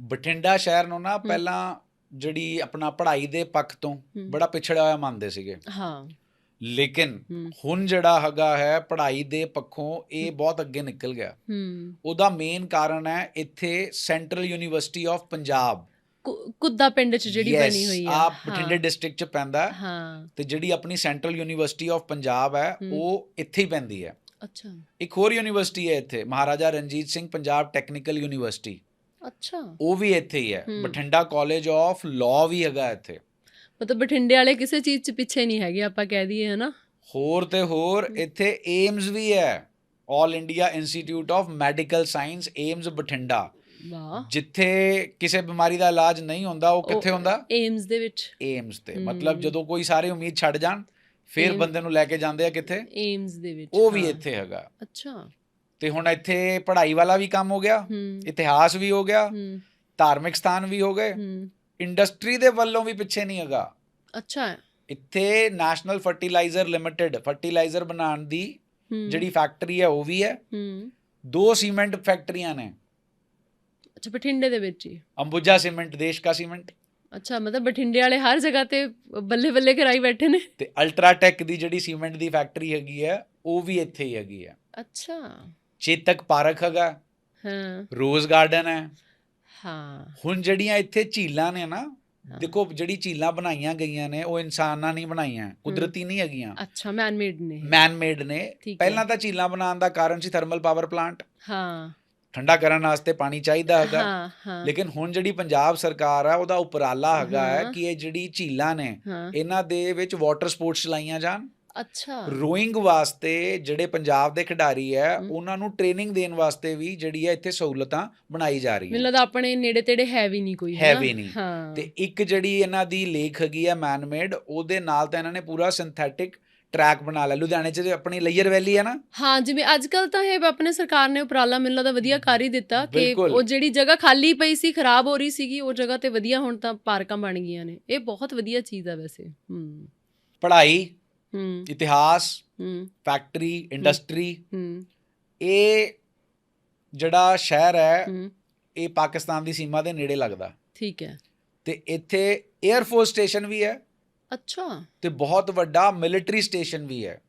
ਬਠਿੰਡਾ ਸ਼ਹਿਰ ਨੂੰ ਨਾ ਪਹਿਲਾਂ ਜਿਹੜੀ ਆਪਣਾ ਪੜ੍ਹਾਈ ਦੇ ਪੱਖ ਤੋਂ। ਬੜਾ ਪਿਛੜਿਆ ਹੋਇਆ ਮੰਨਦੇ ਸੀਗੇ। ਹਾਂ। ਲੇਕਿਨ ਹੁਣ ਜਿਹੜਾ ਹੈਗਾ ਹੈ ਪੜ੍ਹਾਈ ਦੇ ਪੱਖੋਂ ਇਹ ਬਹੁਤ ਅੱਗੇ ਨਿਕਲ ਗਿਆ। ਹੂੰ। ਉਹਦਾ ਮੇਨ ਕਾਰਨ ਹੈ ਇੱਥੇ Central University of Punjab Kudda ਪਿੰਡ 'ਚ ਜਿਹੜੀ ਬਣੀ ਹੋਈ ਆ। ਆਹ ਬਠਿੰਡੇ ਡਿਸਟ੍ਰਿਕਟ ਚ ਪੈਂਦਾ ਹੈ। ਹਾਂ। ਤੇ ਜਿਹੜੀ ਆਪਣੀ ਸੈਂਟਰਲ ਯੂਨੀਵਰਸਿਟੀ ਆਫ ਪੰਜਾਬ ਹੈ। ਉਹ ਇੱਥੇ ਹੀ ਪੈਂਦੀ ਹੈ। ਅੱਛਾ। ਇੱਕ ਹੋਰ ਯੂਨੀਵਰਸਿਟੀ ਹੈ ਇੱਥੇ ਮਹਾਰਾਜਾ ਰਣਜੀਤ ਸਿੰਘ ਪੰਜਾਬ ਟੈਕਨੀਕਲ ਯੂਨੀਵਰਸਿਟੀ ਅੱਛਾ। ਉਹ ਵੀ ਇੱਥੇ ਹੀ ਹੈ। ਬਠਿੰਡਾ ਕਾਲਜ ਆਫ ਲਾਅ ਵੀ ਹੈਗਾ ਇੱਥੇ। ਮਤਲਬ ਬਠਿੰਡੇ ਵਾਲੇ ਕਿਸੇ ਚੀਜ਼ 'ਚ ਪਿੱਛੇ ਨਹੀਂ ਹੈਗੇ ਆਪਾਂ ਕਹਿ ਦਈਏ ਹਨਾ? ਹੋਰ ਤੇ ਹੋਰ ਇੱਥੇ ਏਮਸ ਵੀ ਹੈ। All India Institute of Medical Science AIIMS Bathinda. ਵਾਹ। ਜਿੱਥੇ ਕਿਸੇ ਬਿਮਾਰੀ ਦਾ ਇਲਾਜ ਨਹੀਂ ਹੁੰਦਾ ਉਹ ਕਿੱਥੇ ਹੁੰਦਾ? ਏਮਸ ਦੇ ਵਿੱਚ। ਏਮਸ ਤੇ। ਮਤਲਬ ਜਦੋਂ ਕੋਈ ਸਾਰੇ ਉਮੀਦ ਛੱਡ ਜਾਣ ਫਿਰ ਬੰਦੇ ਨੂੰ ਲੈ ਕੇ ਜਾਂਦੇ ਆ ਕਿੱਥੇ? ਏਮਸ ਦੇ ਵਿੱਚ ਉਹ ਵੀ। ਇੱਥੇ ਹੈਗਾ। ਅੱਛਾ। ਤੇ ਹੁਣ ਇੱਥੇ ਪੜ੍ਹਾਈ ਵਾਲਾ ਵੀ ਕੰਮ ਹੋ ਗਿਆ ਇਤਿਹਾਸ ਵੀ ਹੋ ਗਿਆ ਧਾਰਮਿਕ ਸਥਾਨ ਵੀ ਹੋ ਗਏ। ਇੰਡਸਟਰੀ ਦੇ ਵੱਲੋਂ ਵੀ ਪਿੱਛੇ ਨਹੀਂ ਹੈਗਾ। ਅੱਛਾ। ਇੱਥੇ ਨੈਸ਼ਨਲ ਫਰਟੀਲਾਈਜ਼ਰ ਲਿਮਟਿਡ ਫਰਟੀਲਾਈਜ਼ਰ ਬਣਾਉਣ ਦੀ ਜਿਹੜੀ ਫੈਕਟਰੀ ਹੈ ਉਹ ਵੀ ਹੂੰ। ਦੋ ਸੀਮੈਂਟ ਫੈਕਟਰੀਆਂ ਨੇ। ਅੱਛਾ ਬਠਿੰਡੇ ਦੇ ਵਿੱਚ ਹੀ? ਅੰਬੂਜਾ ਸੀਮੈਂਟ ਦੇਸ਼ ਕਾ ਸੀਮੈਂਟ। ਅੱਛਾ ਮਤਲਬ ਬਠਿੰਡੇ ਵਾਲੇ ਹਰ ਜਗ੍ਹਾ ਤੇ ਬੱਲੇ ਬੱਲੇ ਕਰਾਈ ਬੈਠੇ ਨੇ। ਤੇ ਅਲਟਰਾਟੈਕ ਦੀ ਜਿਹੜੀ ਸੀਮੈਂਟ ਦੀ ਫੈਕਟਰੀ ਹੈਗੀ ਹੈ ਉਹ ਵੀ ਇੱਥੇ ਹੀ ਹੈਗੀ ਹੈ ਅੱਛਾ। ਚੇਤਕ ਪਾਰਕ ਹੈਗਾ। ਹਾਂ। ਰੋਜ਼ ਗਾਰਡਨ ਹੈ। ਹਾਂ। ਹੁਣ ਜਿਹੜੀਆਂ ਇੱਥੇ ਝੀਲਾਂ ਨੇ ਨਾ। ਦੇਖੋ ਜਿਹੜੀ ਝੀਲਾਂ ਬਣਾਈਆਂ ਗਈਆਂ ਨੇ ਉਹ ਇਨਸਾਨਾਂ ਨਹੀਂ ਬਣਾਈਆਂ ਕੁਦਰਤੀ ਨਹੀਂ ਹੈਗੀਆਂ। ਅੱਛਾ ਮੈਨ ਮੇਡ ਨੇ। ਮੈਨ ਮੇਡ ਨੇ। ਪਹਿਲਾਂ ਤਾਂ ਝੀਲਾਂ ਬਣਾਉਣ ਦਾ ਕਾਰਨ ਸੀ ਥਰਮਲ ਪਾਵਰ ਪਲਾਂਟ ਹਾਂ। ਠੰਡਾ ਕਰਨ ਵਾਸਤੇ ਪਾਣੀ ਚਾਹੀਦਾ ਹੈਗਾ ਹਾਂ ਹਾਂ ਲੇਕਿਨ ਹੁਣ ਜਿਹੜੀ ਪੰਜਾਬ ਸਰਕਾਰ ਆ ਉਹਦਾ ਉਪਰਾਲਾ ਹੈਗਾ ਹੈ ਹਾਂ। ਕਿ ਇਹ ਜਿਹੜੀ ਝੀਲਾਂ ਨੇ ਹਾਂ ਇਹਨਾਂ ਦੇ ਵਿੱਚ ਵਾਟਰ ਸਪੋਰਟਸ ਚਲਾਈਆਂ ਜਾਣ ਅੱਛਾ ਰੋਇੰਗ ਵਾਸਤੇ ਜਿਹੜੇ ਪੰਜਾਬ ਦੇ ਖਿਡਾਰੀ ਹੈ। ਉਹਨਾਂ ਨੂੰ ਟ੍ਰੇਨਿੰਗ ਦੇਣ ਵਾਸਤੇ ਵੀ ਜਿਹੜੀ ਹੈ ਇੱਥੇ ਸਹੂਲਤਾਂ ਬਣਾਈ ਜਾ ਮੈਨੂੰ ਰਹੀਆਂ ਲੱਗਦਾ ਆਪਣੇ ਨੇੜੇ ਤੇੜੇ ਹੈ ਵੀ ਨਹੀਂ ਕੋਈ ਹੈ? ਵੀ ਨਹੀਂ। ਹਾਂ ਤੇ ਇੱਕ ਜਿਹੜੀ ਇਹਨਾਂ ਦੀ ਲੇਕ ਹੈਗੀ ਹੈ ਮੈਨਮੇਡ ਉਹਦੇ ਨਾਲ ਤਾਂ ਇਹਨਾਂ ਨੇ ਪੂਰਾ ਸਿੰਥੈਟਿਕ ਟਰੈਕ ਬਣਾ ਲਿਆ ਲੁਧਿਆਣੇ 'ਚ ਆਪਣੀ ਲੇਅਰ ਵੈਲੀ ਹੈ ਨਾ। ਹਾਂ ਜਿਵੇਂ ਅੱਜ ਕੱਲ ਤਾਂ ਇਹ ਆਪਣੇ ਸਰਕਾਰ ਨੇ ਉਪਰਾਲਾ ਮੈਨੂੰ ਲੱਗਦਾ ਵਧੀਆ ਕਰ ਹੀ ਦਿੱਤਾ ਕਿ। ਉਹ ਜਿਹੜੀ ਜਗ੍ਹਾ ਖਾਲੀ ਪਈ ਸੀ ਖਰਾਬ ਹੋ ਰਹੀ ਸੀਗੀ ਉਹ ਜਗ੍ਹਾ ਤੇ ਵਧੀਆ ਹੁਣ ਤਾਂ ਪਾਰਕਾਂ ਬਣ ਗਈਆਂ ਨੇ। ਇਹ ਬਹੁਤ ਵਧੀਆ ਚੀਜ਼ ਆ ਵੈਸੇ। ਹੂੰ। ਪੜ੍ਹਾਈ ਹੂੰ। ਇਤਿਹਾਸ ਹੂੰ। ਫੈਕਟਰੀ ਇੰਡਸਟਰੀ ਹੂੰ। ਇਹ ਜਿਹੜਾ ਸ਼ਹਿਰ ਹੈ ਹੂੰ। ਇਹ ਪਾਕਿਸਤਾਨ ਦੀ ਸੀਮਾ ਦੇ ਨੇੜੇ ਲੱਗਦਾ। ਠੀਕ ਹੈ। ਤੇ ਇੱਥੇ 에ਅਰ ਫੋਰਸ ਸਟੇਸ਼ਨ ਵੀ ਹੈ। ਅੱਛਾ। ਤੇ ਬਹੁਤ ਵੱਡਾ ਮਿਲਟਰੀ ਸਟੇਸ਼ਨ ਵੀ ਹੈ।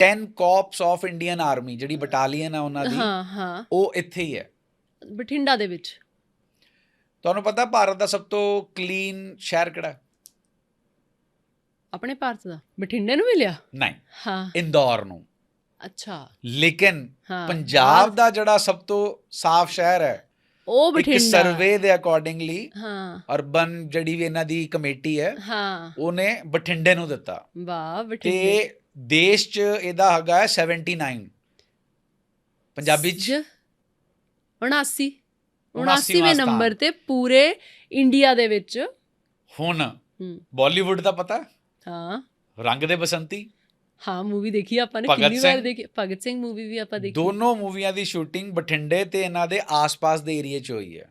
10 ਕਾਰਪਸ ਆਫ ਇੰਡੀਅਨ ਆਰਮੀ ਜਿਹੜੀ ਬਟਾਲੀਅਨ ਹੈ ਉਹਨਾਂ ਦੀ ਹਾਂ ਹਾਂ। ਉਹ ਇੱਥੇ ਹੀ ਹੈ। ਬਠਿੰਡਾ ਦੇ ਵਿੱਚ। ਤੁਹਾਨੂੰ ਪਤਾ ਭਾਰਤ ਦਾ ਸਭ ਤੋਂ ਕਲੀਨ ਸ਼ਹਿਰ ਕਿਹੜਾ? ਆਪਣੇ ਭਾਰਤ ਦਾ। ਬਠਿੰਡੇ ਨੂੰ ਮਿਲਿਆ ਨਹੀਂ। ਹਾਂ। ਇੰਦੌਰ ਨੂੰ। ਅੱਛਾ। ਲੇਕਿਨ ਪੰਜਾਬ ਦਾ ਜਿਹੜਾ ਸਭ ਤੋਂ ਸਾਫ਼ ਸ਼ਹਿਰ ਹੈ ਉਹ ਇੱਕ ਬਠਿੰਡਾ। ਸਰਵੇ ਦੇ ਅਕੋਰਡਿੰਗਲੀ ਹਾਂ। ਅਰਬਨ ਜਿਹੜੀ ਵੀ ਇਹਨਾਂ ਦੀ ਕਮੇਟੀ ਹੈ ਹਾਂ। ਉਹਨੇ ਬਠਿੰਡੇ ਨੂੰ ਦਿੱਤਾ। ਵਾਹ ਬਠਿੰਡੇ। ਤੇ ਦੇਸ਼ 'ਚ ਇਹਦਾ ਹੈਗਾ ਹੈ 79 ਪੰਜਾਬੀ 'ਚ 79 79ਵਾਂ 79ਵੇਂ ਸਥਾਨ। ਨੰਬਰ ਤੇ ਪੂਰੇ ਇੰਡੀਆ ਦੇ ਵਿੱਚ। ਹੁਣ ਬਾਲੀਵੁੱਡ ਦਾ ਪਤਾ? ਹਾਂ। ਰੰਗ ਦੇ ਬਸੰਤੀ? ਹਾਂ ਮੂਵੀ ਦੇਖੀ ਆਪਾਂ ਨੇ ਕਿੰਨੀ ਵਾਰ। ਦੇਖੀ ਭਗਤ ਸਿੰਘ ਮੂਵੀ ਵੀ ਆਪਾਂ ਦੇਖੀ ਦੋਨੋਂ ਮੂਵੀਆਂ ਦੀ ਸ਼ੂਟਿੰਗ ਬਠਿੰਡੇ ਤੇ ਇਹਨਾਂ ਦੇ ਆਸ-ਪਾਸ ਦੇ ਏਰੀਆ 'ਚ ਹੋਈ ਹੈ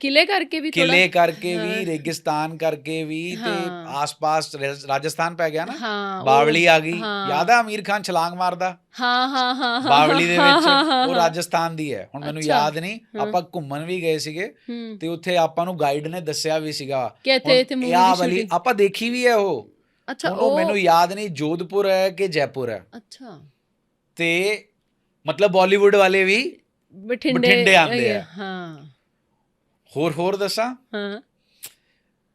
ਕਿਲੇ ਕਰਕੇ ਵੀ ਥੋੜਾ ਕਿਲੇ ਕਰਕੇ। ਵੀ ਰੇਗਿਸਤਾਨ ਕਰਕੇ ਵੀ ਤੇ। ਆਸ-ਪਾਸ ਰਾਜ- ਰਾਜਸਥਾਨ ਪੈ ਗਿਆ ਨਾ ਬਾਵਲੀ ਆ ਗਈ। ਯਾਦ ਆ ਅਮੀਰ ਖਾਨ ਛਲਾਂਗ ਮਾਰਦਾ ਹਾਂ ਹਾਂ ਹਾਂ ਬਾਵਲੀ ਦੇ ਵਿੱਚ ਉਹ। ਰਾਜਸਥਾਨ ਦੀ ਹੈ ਹੁਣ ਮੈਨੂੰ। ਯਾਦ ਨਹੀਂ। ਆਪਾਂ ਘੁੰਮਣ ਵੀ ਗਏ ਸੀਗੇ ਤੇ ਉੱਥੇ ਆਪਾਂ ਨੂੰ ਗਾਈਡ ਨੇ ਦੱਸਿਆ ਵੀ ਸੀਗਾ ਕਿ ਇੱਥੇ ਇੱਥੇ ਮੂਵੀ ਆਪਾਂ ਦੇਖੀ ਵੀ ਹੈ ਉਹ ਅੱਛਾ ਉਹ ਮੈਨੂੰ ਯਾਦ ਨਹੀਂ ਜੋਧਪੁਰ ਹੈ ਕਿ ਜੈਪੁਰ ਹੈ? ਅੱਛਾ। ਤੇ ਮਤਲਬ ਬਾਲੀਵੁੱਡ ਵਾਲੇ ਵੀ ਬਠਿੰਡੇ ਬਠਿੰਡੇ ਆਉਂਦੇ ਆ। ਹਾਂ। ਹੋਰ ਹੋਰ ਦੱਸਾਂ? ਹਾਂ।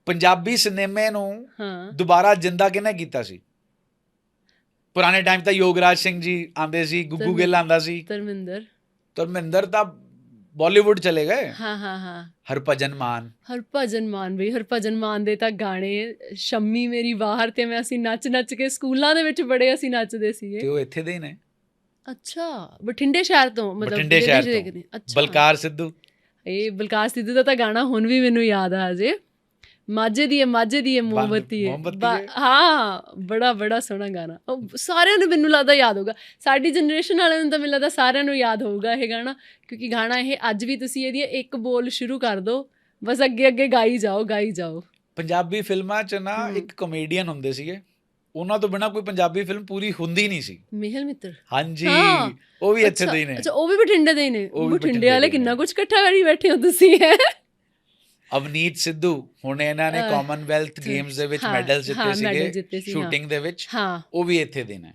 ਪੰਜਾਬੀ ਸਿਨੇਮੇ ਨੂੰ ਹਾਂ। ਦੁਬਾਰਾ ਜਿੰਦਾ ਕਿਹਨੇ ਕੀਤਾ ਸੀ? ਪੁਰਾਣੇ ਟਾਈਮ ਤਾਂ ਯੋਗਰਾਜ ਸਿੰਘ ਜੀ ਆਂਦੇ ਸੀ ਗੁੱਗੂ। ਗਿੱਲ ਆਂਦਾ ਸੀ। ਧਰਮਿੰਦਰ। ਧਰਮਿੰਦਰ ਤਾਂ ਬਾਲੀਵੁੱਡ ਚਲੇ ਗਏ? ਹਾਂ ਹਾਂ ਹਾਂ। ਹਰਭਜਨ ਮਾਨ। ਹਰਭਜਨ ਮਾਨ ਵੀ ਹਰਭਜਨ ਮਾਨ ਦੇ ਤਾਂ ਗਾਣੇ ਸ਼ੰਮੀ ਮੇਰੀ ਬਾਹਰ ਤੇ ਮੈਂ ਅਸੀਂ ਨੱਚ ਨੱਚ ਕੇ ਸਕੂਲਾਂ ਦੇ ਵਿੱਚ ਬੜੇ ਅਸੀਂ ਨੱਚਦੇ ਤੇ ਸੀਗੇ ਉਹ ਇੱਥੇ ਦੇ ਹੀ ਨੇ। ਅੱਛਾ ਬਠਿੰਡੇ ਸ਼ਹਿਰ ਤੋਂ ਮਤਲਬ ਬਠਿੰਡੇ ਸ਼ਹਿਰ ਤੋਂ। ਬਲਕਾਰ ਸਿੱਧੂ। ਇਹ ਬਲਕਾਰ ਸਿੱਧੂ ਦਾ ਤਾਂ ਗਾਣਾ ਹੁਣ ਵੀ ਮੈਨੂੰ ਯਾਦ ਆ ਅਜੇ ਮਾਝੇ ਦੀ ਹੈ ਮਾਝੇ ਦੀ ਹੈ ਮੋਮਬੱਤੀ ਬਾ- ਹੈ। ਬੜਾ ਬੜਾ ਸੋਹਣਾ ਗਾਣਾ। ਸਾਰਿਆਂ ਨੂੰ ਮੈਨੂੰ ਲੱਗਦਾ ਯਾਦ ਹੋਊਗਾ। ਸਾਡੀ ਜਨਰੇਸ਼ਨ ਵਾਲਿਆਂ ਨੂੰ ਤਾਂ ਮੈਨੂੰ ਲੱਗਦਾ ਸਾਰਿਆਂ ਨੂੰ ਯਾਦ ਹੋਊਗਾ ਇਹ ਗਾਣਾ ਕਿਉਂਕਿ ਗਾਣਾ ਇਹ ਅੱਜ ਵੀ ਤੁਸੀਂ ਇਹਦੀ ਇੱਕ ਬੋਲ ਸ਼ੁਰੂ ਕਰ ਦਿਓ ਬਸ ਅੱਗੇ ਅੱਗੇ ਗਾਈ ਜਾਓ ਗਾਈ ਜਾਓ। ਪੰਜਾਬੀ ਫਿਲਮਾਂ 'ਚ ਨਾ। ਇੱਕ ਕਮੇਡੀਅਨ ਹੁੰਦੇ ਸੀਗੇ। ਉਹਨਾਂ ਤੋਂ ਬਿਨਾ ਕੋਈ ਪੰਜਾਬੀ ਫਿਲਮ ਪੂਰੀ ਹੁੰਦੀ ਨਹੀਂ ਸੀ। ਮਿਹਲ ਮਿੱਤਰ ਹਾਂਜੀ। ਉਹ ਵੀ ਇੱਥੇ ਅੱਛਾ, ਦੇ ਹੀ ਨੇ। ਅੱਛਾ ਉਹ ਵੀ ਬਠਿੰਡੇ ਦੇ ਹੀ ਨੇ। ਬਠਿੰਡੇ ਵਾਲੇ ਕਿੰਨਾ। ਕੁਝ ਇਕੱਠਾ ਕਰੀ ਬੈਠੇ ਹੋ ਤੁਸੀਂ। ਹੈ ਅਵਨੀਤ ਸਿੱਧੂ ਹੁਣ ਇਹਨਾਂ ਨੇ ਕਾਮਨਵੈਲਥ ਗੇਮਸ ਦੇ ਵਿੱਚ ਹਾਂ, ਮੈਡਲ ਜਿੱਤੇ ਹਾਂ, ਸੀਗੇ ਹਾਂ। ਸ਼ੂਟਿੰਗ ਦੇ ਵਿੱਚ ਹਾਂ। ਉਹ ਵੀ ਇੱਥੇ ਦੇ ਨੇ।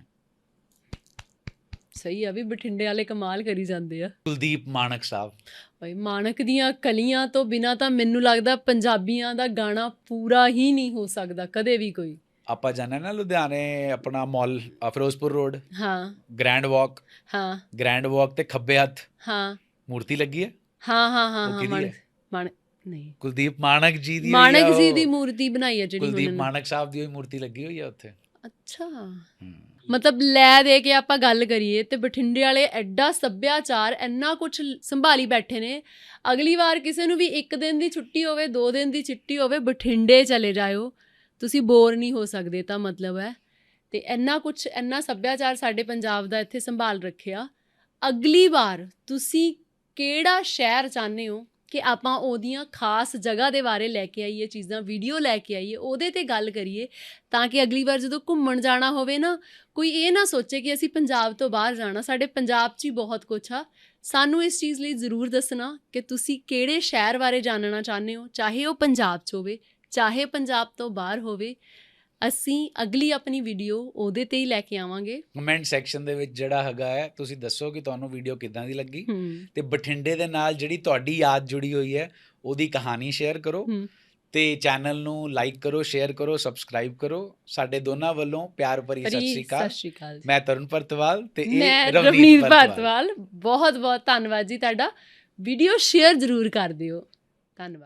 ਸਹੀ ਆ ਵੀ ਬਠਿੰਡੇ ਵਾਲੇ ਕਮਾਲ ਕਰੀ ਜਾਂਦੇ ਆ। ਕੁਲਦੀਪ ਮਾਨਕ ਸਾਹਿਬ। ਭਾਈ ਮਾਨਕ ਦੀਆਂ ਕਲੀਆਂ ਤੋਂ ਬਿਨਾ ਤਾਂ ਮੈਨੂੰ ਲੱਗਦਾ ਪੰਜਾਬੀਆਂ ਦਾ ਗਾਣਾ ਪੂਰਾ ਹੀ ਨਹੀਂ ਹੋ ਸਕਦਾ ਕਦੇ ਵੀ ਕੋਈ। ਆਪਾਂ ਜਾਣਾ ਨਾ ਲੁਧਿਆਣੇ ਆਪਣਾ ਮਾਲ ਫਿਰੋਜ਼ਪੁਰ ਰੋਡ? ਹਾਂ। ਗ੍ਰੈਂਡ ਵਾਕ ਹਾਂ। ਗ੍ਰੈਂਡ ਵਾਕ ਤੇ ਖੱਬੇ ਹੱਥ। ਹਾਂ। ਮੂਰਤੀ ਲੱਗੀ ਹੈ? ਹਾਂ ਹਾਂ ਹਾਂ ਹਾਂ ਹੈ? ਮਾਨਕ ਨਹੀਂ। ਕੁਲਦੀਪ ਮਾਨਕ ਜੀ ਦੀ ਮਾਨਕ ਜੀ ਉਹ। ਦੀ ਮੂਰਤੀ ਬਣਾਈ ਹੈ ਜਿਹੜੀ ਕੁਲਦੀਪ ਮਾਨਕ ਸਾਹਿਬ ਦੀ ਹੋਈ ਮੂਰਤੀ ਲੱਗੀ ਹੋਈ ਹੈ ਉੱਥੇ। ਅੱਛਾ। ਮਤਲਬ ਲੈ ਦੇ ਕੇ ਆਪਾਂ ਗੱਲ ਕਰੀਏ ਤੇ ਬਠਿੰਡੇ ਵਾਲੇ ਐਡਾ ਸੱਭਿਆਚਾਰ ਇੰਨਾ ਕੁਝ ਸੰਭਾਲੀ ਬੈਠੇ ਨੇ। ਅਗਲੀ ਵਾਰ ਕਿਸੇ ਨੂੰ ਵੀ ਇੱਕ ਦਿਨ ਦੀ ਛੁੱਟੀ ਹੋਵੇ ਦੋ ਦਿਨ ਦੀ ਛੁੱਟੀ ਹੋਵੇ ਬਠਿੰਡੇ ਚਲੇ ਜਾਇਓ। ਤੁਸੀਂ ਬੋਰ ਨਹੀਂ ਹੋ ਸਕਦੇ ਤਾਂ ਮਤਲਬ ਹੈ। ਤੇ ਇੰਨਾ ਕੁਝ ਇੰਨਾ ਸੱਭਿਆਚਾਰ ਸਾਡੇ ਪੰਜਾਬ ਦਾ ਇੱਥੇ ਸੰਭਾਲ ਰੱਖਿਆ। ਅਗਲੀ ਵਾਰ ਤੁਸੀਂ ਕਿਹੜਾ ਸ਼ਹਿਰ ਚਾਹੁੰਦੇ ਹੋ? ਕਿ ਆਪਾਂ ਉਹਦੀਆਂ ਖਾਸ ਜਗ੍ਹਾ ਦੇ ਬਾਰੇ ਲੈ ਕੇ ਆਈਏ, ਚੀਜ਼ਾਂ ਵੀਡੀਓ ਲੈ ਕੇ ਆਈਏ, ਉਹਦੇ ਤੇ ਗੱਲ ਕਰੀਏ ਤਾਂ ਕਿ ਅਗਲੀ ਵਾਰ ਜਦੋਂ ਘੁੰਮਣ ਜਾਣਾ ਹੋਵੇ ਨਾ, ਕੋਈ ਇਹ ਨਾ ਸੋਚੇ ਕਿ ਅਸੀਂ ਪੰਜਾਬ ਤੋਂ ਬਾਹਰ ਜਾਣਾ, ਸਾਡੇ ਪੰਜਾਬ 'ਚ ਹੀ ਬਹੁਤ ਕੁਝ ਆ। ਸਾਨੂੰ ਇਸ ਚੀਜ਼ ਲਈ ਜ਼ਰੂਰ ਦੱਸਣਾ ਕਿ ਤੁਸੀਂ ਕਿਹੜੇ ਸ਼ਹਿਰ ਬਾਰੇ ਜਾਣਨਾ ਚਾਹੁੰਦੇ ਹੋ, ਚਾਹੇ ਉਹ ਪੰਜਾਬ 'ਚ ਹੋਵੇ, ਚਾਹੇ ਪੰਜਾਬ ਤੋਂ ਬਾਹਰ ਹੋਵੇ। ਅਸੀਂ ਅਗਲੀ ਆਪਣੀ ਵੀਡੀਓ ਉਹਦੇ ਤੇ ਹੀ ਲੈ ਕੇ ਆਵਾਂਗੇ। ਕਮੈਂਟ ਸੈਕਸ਼ਨ ਦੇ ਵਿੱਚ ਜਿਹੜਾ ਹੈਗਾ ਹੈ ਤੁਸੀਂ ਦੱਸੋ ਕਿ ਤੁਹਾਨੂੰ ਵੀਡੀਓ ਕਿੱਦਾਂ ਦੀ ਲੱਗੀ। ਤੇ ਬਠਿੰਡੇ ਦੇ ਨਾਲ ਜਿਹੜੀ ਤੁਹਾਡੀ ਯਾਦ ਜੁੜੀ ਹੋਈ ਹੈ ਉਹਦੀ ਕਹਾਣੀ ਸ਼ੇਅਰ ਕਰੋ। ਤੇ ਚੈਨਲ ਨੂੰ ਲਾਈਕ ਕਰੋ ਸ਼ੇਅਰ ਕਰੋ ਸਬਸਕ੍ਰਾਈਬ ਕਰੋ। ਸਾਡੇ ਦੋਨਾਂ ਵੱਲੋਂ ਪਿਆਰ ਭਰੀ ਸਤਿ ਸ਼੍ਰੀ ਅਕਾਲ। ਮੈਂ ਤਰੁਣ ਪਰਤਵਾਲ ਤੇ ਇਹ ਰਵਨੀਤ ਪਰਤਵਾਲ ਬਹੁਤ ਬਹੁਤ ਧੰਨਵਾਦ ਜੀ ਤੁਹਾਡਾ। ਵੀਡੀਓ ਸ਼ੇਅਰ ਜ਼ਰੂਰ ਕਰ ਦਿਓ। ਧੰਨਵਾਦ।